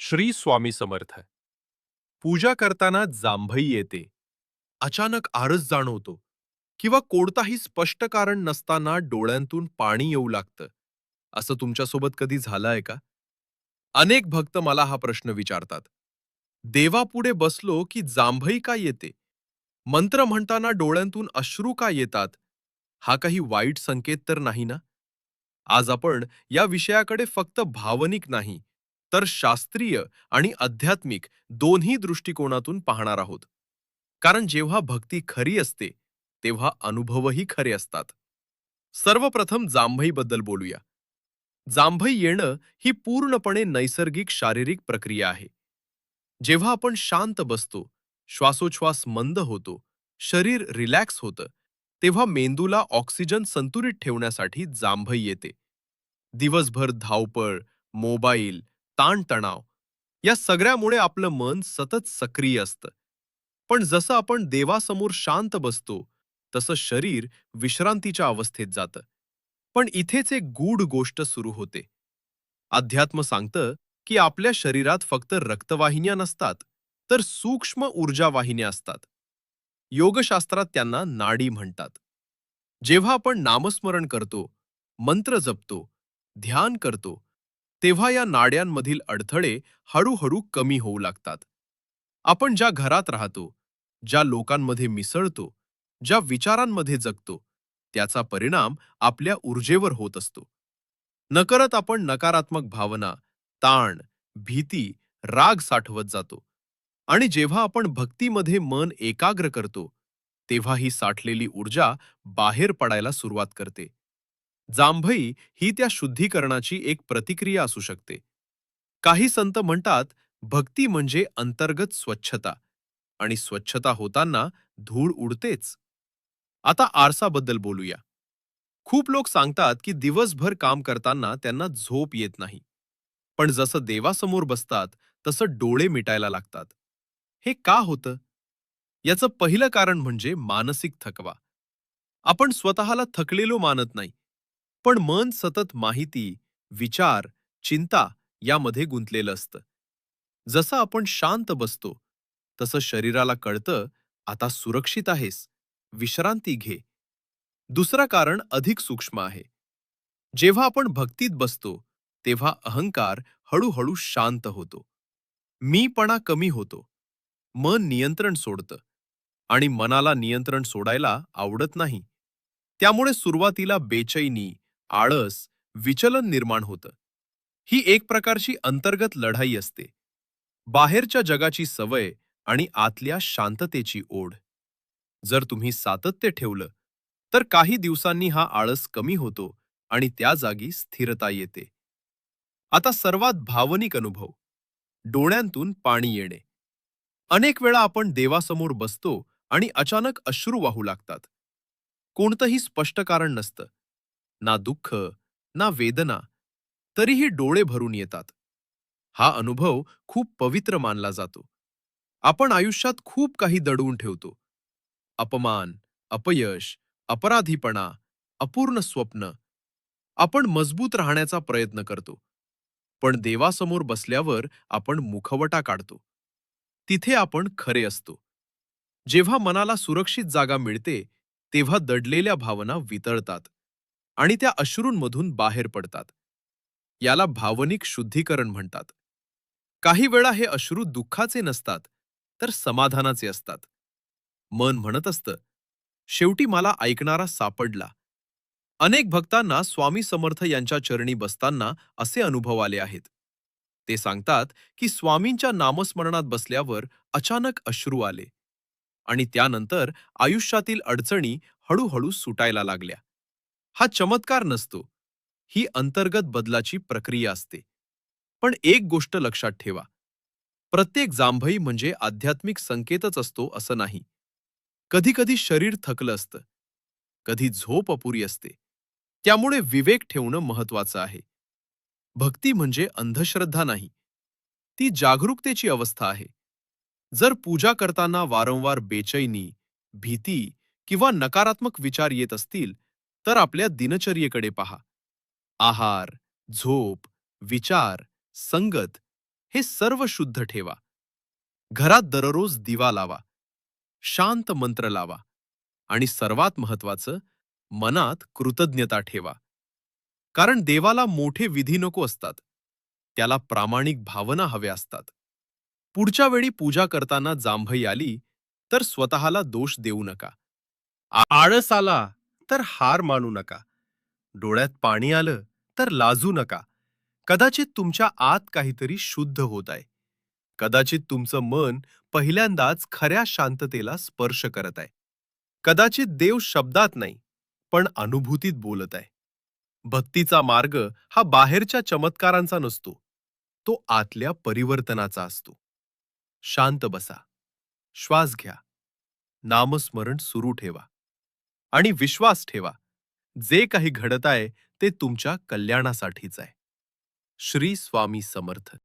श्री स्वामी समर्थ पूजा करताना जांभई येते. अचानक आरस जाणवतो किंवा कोणताही स्पष्ट कारण नसताना डोळ्यांतून पाणी येऊ लागतं. असं तुमच्यासोबत कधी झालंय का? अनेक भक्त मला हा प्रश्न विचारतात. देवापुढे बसलो की जांभई का येते? मंत्र म्हणताना डोळ्यांतून अश्रू का येतात? हा काही वाईट संकेत तर नाही ना? आज आपण या विषयाकडे फक्त भावनिक नाही तर शास्त्रीय आणि आध्यात्मिक दोन्ही दृष्टिकोनातून पाहणार आहोत. कारण जेव्हा भक्ती खरी असते तेव्हा अनुभवही खरे असतात. सर्वप्रथम जांभईबद्दल बोलूया. जांभई येणं ही पूर्णपणे नैसर्गिक शारीरिक प्रक्रिया आहे. जेव्हा आपण शांत बसतो श्वासोच्छ्वास मंद होतो शरीर रिलॅक्स होतं तेव्हा मेंदूला ऑक्सिजन संतुलित ठेवण्यासाठी जांभई येते. दिवसभर धावपळ मोबाईल ताणतणाव या सगळ्यामुळे आपलं मन सतत सक्रिय असतं. पण जसं आपण देवासमोर शांत बसतो तसं शरीर विश्रांतीच्या अवस्थेत जातं. पण इथेच एक गूढ गोष्ट सुरू होते. अध्यात्म सांगतं की आपल्या शरीरात फक्त रक्तवाहिन्या नसतात तर सूक्ष्म ऊर्जा वाहिन्या असतात. योगशास्त्रात त्यांना नाडी म्हणतात. जेव्हा आपण नामस्मरण करतो मंत्र जपतो ध्यान करतो तेव्हा या नाड्यांमधील अडथळे हळूहळू कमी होऊ लागतात. आपण ज्या घरात राहतो ज्या लोकांमध्ये मिसळतो ज्या विचारांमध्ये जगतो त्याचा परिणाम आपल्या ऊर्जेवर होत असतो. नकरत आपण नकारात्मक भावना ताण भीती राग साठवत जातो. आणि जेव्हा आपण भक्तीमध्ये मन एकाग्र करतो तेव्हा ही साठलेली ऊर्जा बाहेर पडायला सुरुवात करते. जांभई ही त्या शुद्धीकरणाची एक प्रतिक्रिया असू शकते. काही संत म्हणतात भक्ती म्हणजे अंतर्गत स्वच्छता आणि स्वच्छता होताना धूळ उडतेच. आता आरसाबद्दल बोलूया. खूप लोक सांगतात की दिवसभर काम करताना त्यांना झोप येत नाही. पण जसं देवासमोर बसतात तसं डोळे मिटायला लागतात. हे का होतं? याचं पहिलं कारण म्हणजे मानसिक थकवा. आपण स्वतःला थकलेलो मानत नाही. पण मन सतत माहिती विचार चिंता यामध्ये गुंतलेलं असतं. जसं आपण शांत बसतो तसं शरीराला कळतं आता सुरक्षित आहेस विश्रांती घे. दुसरं कारण अधिक सूक्ष्म आहे. जेव्हा आपण भक्तीत बसतो तेव्हा अहंकार हळूहळू शांत होतो. मीपणा कमी होतो. मन नियंत्रण सोडतं आणि मनाला नियंत्रण सोडायला आवडत नाही. त्यामुळे सुरुवातीला बेचैनी आळस विचलन निर्माण होतं. ही एक प्रकारची अंतर्गत लढाई असते. बाहेरच्या जगाची सवय आणि आतल्या शांततेची ओढ. जर तुम्ही सातत्य ठेवलं तर काही दिवसांनी हा आळस कमी होतो आणि त्या जागी स्थिरता येते. आता सर्वात भावनिक अनुभव. डोळ्यांतून पाणी येणे. अनेक वेळा आपण देवासमोर बसतो आणि अचानक अश्रू वाहू लागतात. कोणतंही स्पष्ट कारण नसतं. ना दुःख ना वेदना तरीही डोळे भरून येतात. हा अनुभव खूप पवित्र मानला जातो. आपण आयुष्यात खूप काही दडवून ठेवतो. अपमान अपयश अपराधीपणा अपूर्ण स्वप्न आपण मजबूत राहण्याचा प्रयत्न करतो. पण देवासमोर बसल्यावर आपण मुखवटा काढतो. तिथे आपण खरे असतो. जेव्हा मनाला सुरक्षित जागा मिळते तेव्हा दडलेल्या भावना वितळतात. आणि त्या अश्रूंमधून बाहेर पडतात. याला भावनिक शुद्धीकरण म्हणतात. काही वेळा हे अश्रू दुःखाचे नसतात तर समाधानाचे असतात. मन म्हणत असतं शेवटी मला ऐकणारा सापडला. अनेक भक्तांना स्वामी समर्थ यांच्या चरणी बसताना असे अनुभव आले आहेत. ते सांगतात की स्वामींच्या नामस्मरणात बसल्यावर अचानक अश्रू आले आणि त्यानंतर आयुष्यातील अडचणी हळूहळू सुटायला लागल्या. हा चमत्कार नसतो. ही अंतर्गत बदलाची प्रक्रिया असते. पण एक गोष्ट लक्षात ठेवा. प्रत्येक जांभई म्हणजे आध्यात्मिक संकेतच असतो असं नाही. कधीकधी शरीर थकलं असतं. कधी झोप अपुरी असते. त्यामुळे विवेक ठेवणं महत्वाचं आहे. भक्ती म्हणजे अंधश्रद्धा नाही. ती जागरूकतेची अवस्था आहे. जर पूजा करताना वारंवार बेचैनी भीती किंवा नकारात्मक विचार येत असतील तर आपल्या दिनचर्येकडे पहा. आहार झोप विचार संगत हे सर्व शुद्ध ठेवा. घरात दररोज दिवा लावा. शांत मंत्र लावा. आणि सर्वात महत्वाचं मनात कृतज्ञता ठेवा. कारण देवाला मोठे विधी नको असतात. त्याला प्रामाणिक भावना हव्या असतात. पुढच्या वेळी पूजा करताना जांभई आली तर स्वतःला दोष देऊ नका. आळस आला तर हार मानू नका. डोळ्यात पाणी आलं तर लाजू नका. कदाचित तुमच्या आत काहीतरी शुद्ध होत आहे. कदाचित तुमचं मन पहिल्यांदाच खऱ्या शांततेला स्पर्श करत आहे. कदाचित देव शब्दात नाही पण अनुभूतीत बोलत आहे. भक्तीचा मार्ग हा बाहेरच्या चमत्कारांचा नसतो. तो आतल्या परिवर्तनाचा असतो. शांत बसा. श्वास घ्या. नामस्मरण सुरू ठेवा. आणि विश्वास ठेवा. जे काही घडत आहे ते तुमच्या कल्याणासाठीच आहे. श्री स्वामी समर्थ.